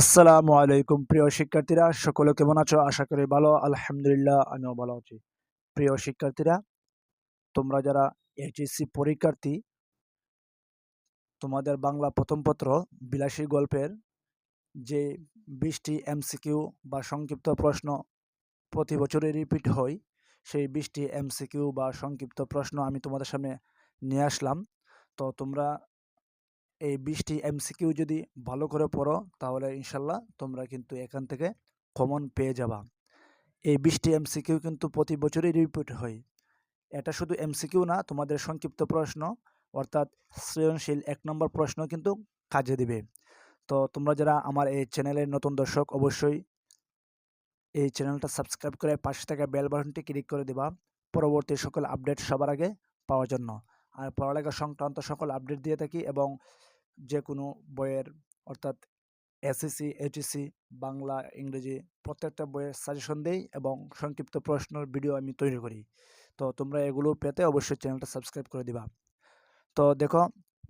আসসালামু আলাইকুম, প্রিয় শিক্ষার্থীরা। সকলে কেমন আছো? আশা করি ভালো। আলহামদুলিল্লাহ, আমিও ভালো আছি। প্রিয় শিক্ষার্থীরা, তোমরা যারা এইচএসসি পরীক্ষার্থী, তোমাদের বাংলা প্রথম পত্র বিলাসী গল্পের যে বিশটি এমসিকিউ বা সংক্ষিপ্ত প্রশ্ন প্রতি বছরে রিপিট হয়, সেই বিশটি এমসিকিউ বা সংক্ষিপ্ত প্রশ্ন আমি তোমাদের সামনে নিয়ে আসলাম। তো তোমরা এই বিশটি এমসিকিউ যদি ভালো করে পড়ো, তাহলে ইনশাল্লাহ তোমরা কিন্তু এখান থেকে কমন পেয়ে যাবা। এই বিশটি এমসিকিউ কিন্তু প্রতি বছরই রিপিট হয়। এটা শুধু এমসিকিউ না, তোমাদের সংক্ষিপ্ত প্রশ্ন, অর্থাৎ সৃজনশীল এক নম্বর প্রশ্ন কিন্তু কাজে দিবে। তো তোমরা যারা আমার এই চ্যানেলের নতুন দর্শক, অবশ্যই এই চ্যানেলটা সাবস্ক্রাইব করে পাশে থাকা বেল বাটনটি ক্লিক করে দিবা। পরবর্তী সকল আপডেট সবার আগে পাওয়ার জন্য। আর পড়ালেখা সংক্রান্ত সকল আপডেট দিয়ে থাকি এবং যে কোনো বইয়ের অর্থাৎ এসএসসি এইচএসসি বাংলা, ইংরেজি প্রত্যেকটা বইয়ের সাজেশন দেই এবং সংক্ষিপ্ত প্রশ্নের ভিডিও আমি তৈরি করি। তো তোমরা এগুলো পেতে অবশ্যই চ্যানেলটা সাবস্ক্রাইব করে দিবা। তো দেখো,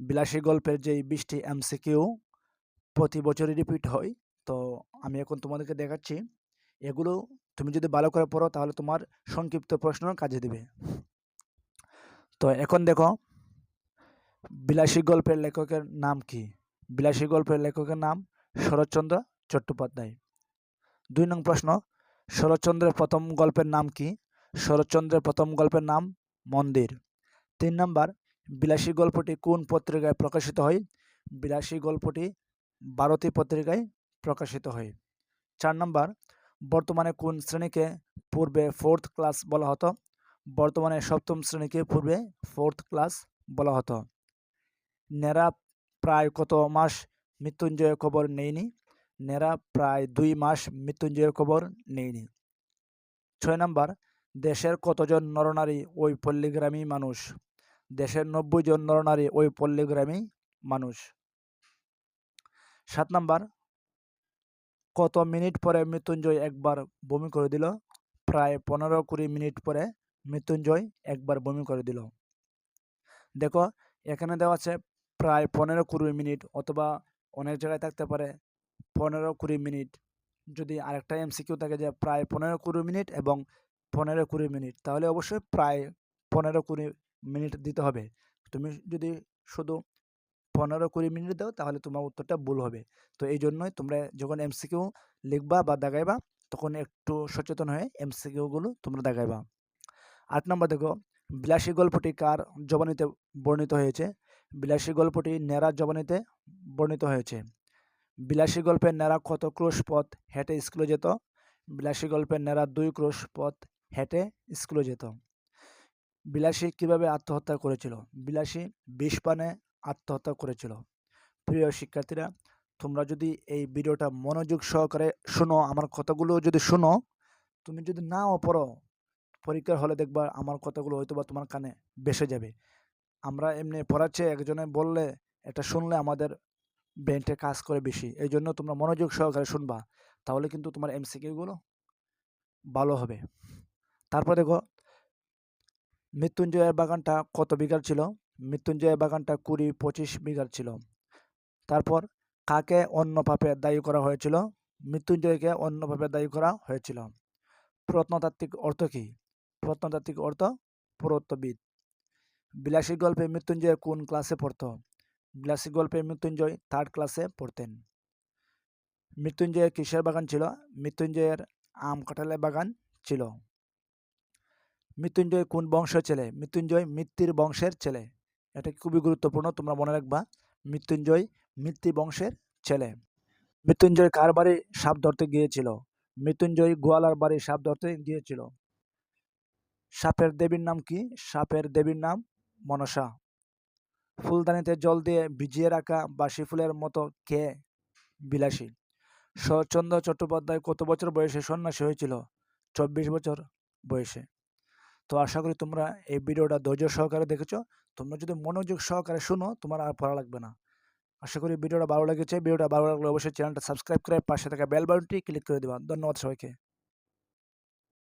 বিলাসী গল্পের যেই বিশটি এমসিকিউ প্রতি বছরই রিপিট হয়। তো আমি এখন তোমাদেরকে দেখাচ্ছি। এগুলো তুমি যদি ভালো করে পড়ো তাহলে তোমার সংক্ষিপ্ত প্রশ্ন কাজে দিবে। তো এখন দেখো, বিলাসী গল্পের লেখকের নাম কি? বিলাসী গল্পের লেখকের নাম শরৎচন্দ্র চট্টোপাধ্যায়। দুই নং প্রশ্ন, শরৎচন্দ্রের প্রথম গল্পের নাম কি? শরৎচন্দ্রের প্রথম গল্পের নাম মন্দির। তিন নম্বর, বিলাসী গল্পটি কোন পত্রিকায় প্রকাশিত হয়? বিলাসী গল্পটি ভারতী পত্রিকায় প্রকাশিত হয়। চার নম্বর, বর্তমানে কোন শ্রেণীকে পূর্বে ফোর্থ ক্লাস বলা হতো? বর্তমানে সপ্তম শ্রেণীকে পূর্বে ফোর্থ ক্লাস বলা হতো। নেরা প্রায় কত মাস মৃত্যুঞ্জয়ের খবর নেয়নি? নেরা প্রায় দুই মাস মৃত্যুঞ্জয়ের খবর নেয়নি। ছয় নম্বর, দেশের কতজন নরনারী ওই পল্লীগ্রামী মানুষ? দেশের নব্বই জন নরনারী ওই পল্লীগ্রামী মানুষ। সাত নম্বর, কত মিনিট পরে মৃত্যুঞ্জয় একবার বমি করে দিল? প্রায় পনেরো কুড়ি মিনিট পরে মৃত্যুঞ্জয় একবার বমি করে দিল। দেখো, এখানে দেওয়া আছে প্রায় পনেরো কুড়ি মিনিট অথবা অনেক জায়গায় থাকতে পারে পনেরো কুড়ি মিনিট। যদি আরেকটা এমসিকিউ থাকে যে প্রায় পনেরো কুড়ি মিনিট এবং পনেরো কুড়ি মিনিট, তাহলে অবশ্যই প্রায় পনেরো কুড়ি মিনিট দিতে হবে। তুমি যদি শুধু পনেরো কুড়ি মিনিট দাও, তাহলে তোমার উত্তরটা ভুল হবে। তো এই জন্যই তোমরা যখন এমসিকিউ লিখবা বা দেখাইবা, তখন একটু সচেতন হয়ে এমসিকিউগুলো তোমরা দেখাইবা। আট নম্বর দেখো, বিলাসী গল্পটি কার জবানিতে বর্ণিত হয়েছে? বিলাসী গল্পটি নেড়া জবানিতে বর্ণিত হয়েছে। বিলাসী গল্পের নেড়া কত ক্রোশ পথ হেঁটে স্কুলে যেত? বিলাসী গল্পের নেড়া দুই ক্রোশ পথ হেঁটে স্কুলে যেত। বিলাসী কীভাবে আত্মহত্যা করেছিল? বিলাসী বিষ পানে আত্মহত্যা করেছিল। প্রিয় শিক্ষার্থীরা, তোমরা যদি এই ভিডিওটা মনোযোগ সহকারে শোনো, আমার কথাগুলো যদি শোনো, তুমি যদি নাও পড়ো পরীক্ষার হলে দেখবা আমার কথাগুলো হয়তো বা তোমার কানে বেসে যাবে। আমরা এমনি পড়াচ্ছে, একজনে বললে এটা শুনলে আমাদের ব্রেনটা কাজ করে বেশি। এই জন্য তোমরা মনোযোগ সহকারে শুনবা, তাহলে কিন্তু তোমার এমসিকিউগুলো ভালো হবে। তারপর দেখো, মৃত্যুঞ্জয়ের বাগানটা কত বিঘার ছিল? মৃত্যুঞ্জয়ের বাগানটা কুড়ি, পঁচিশ বিঘার ছিল। তারপর কাকে অন্য পাপে দায়ী করা হয়েছিল? মৃত্যুঞ্জয়কে অন্য পাপে দায়ী করা হয়েছিল। প্রত্নতাত্ত্বিক অর্থ কী? প্রত্নতাত্ত্বিক অর্থ পুরত্ববিদ বিলাসী গল্পে মৃত্যুঞ্জয় কোন ক্লাসে পড়ত? বিলাসী গল্পে মৃত্যুঞ্জয় থার্ড ক্লাসে পড়তেন। মৃত্যুঞ্জয়ের কিসের বাগান ছিল? মৃত্যুঞ্জয়ের আম কাঁঠালের বাগান ছিল। মৃত্যুঞ্জয় কোন বংশের ছেলে? মৃত্যুঞ্জয় মৃত্যুর বংশের ছেলে। এটা খুবই গুরুত্বপূর্ণ? তোমরা মনে রাখবা, মৃত্যুঞ্জয় মৃত্যু বংশের ছেলে। মৃত্যুঞ্জয় কার বাড়ি সাপ ধরতে গিয়েছিল? মৃত্যুঞ্জয় গোয়ালার বাড়ি সাপ ধরতে গিয়েছিল। সাপের দেবীর নাম কি? সাপের দেবীর নাম মনসা। ফুলদানিতে জল দিয়ে ভিজিয়ে রাখা বাসি ফুলের মতো কে বিলাসী? শরৎচন্দ্র চট্টোপাধ্যায় কত বছর বয়সে সন্ন্যাসী হয়েছিল? চব্বিশ বছর বয়সে। তো আশা করি তোমরা এই ভিডিওটা ধৈর্য সহকারে দেখেছ। তোমরা যদি মনোযোগ সহকারে শুনো, তোমার আর পড়া লাগবে না। আশা করি ভিডিওটা ভালো লেগেছে। ভিডিওটা ভালো লাগলে অবশ্যই চ্যানেলটা সাবস্ক্রাইব করে পাশে থাকা বেল বাটনটি ক্লিক করে দেবা। ধন্যবাদ সবাইকে।